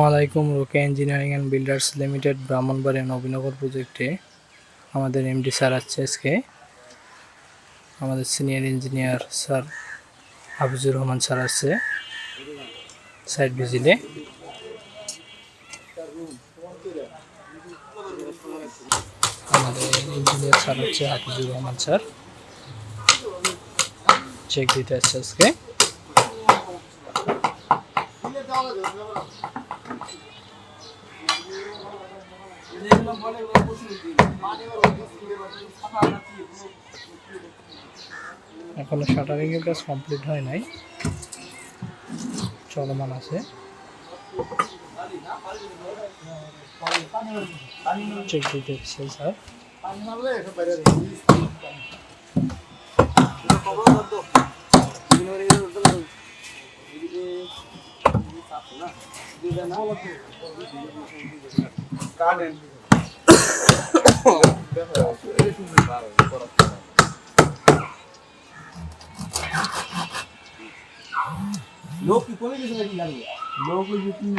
আসসালামাইকুম Roke Engineering and Builders Limited Brahmanbaria Nabinagar প্রজেক্টে আমাদের এমডি স্যার আছে আজকে। আমাদের senior engineer sir Hafizur Rahman sir আছে সাইড ভিজিটে আমাদের ইঞ্জিনিয়ার স্যার হচ্ছে হাফিজুর রহমান স্যার। চেক দিতে আসছে আজকে। এখনও শাটারিং এর কাজ কমপ্লিট হয় নাই। চলমান আছে। চেক দিতে স্যার লোক কি কমে গেছে নাকি লোক তিন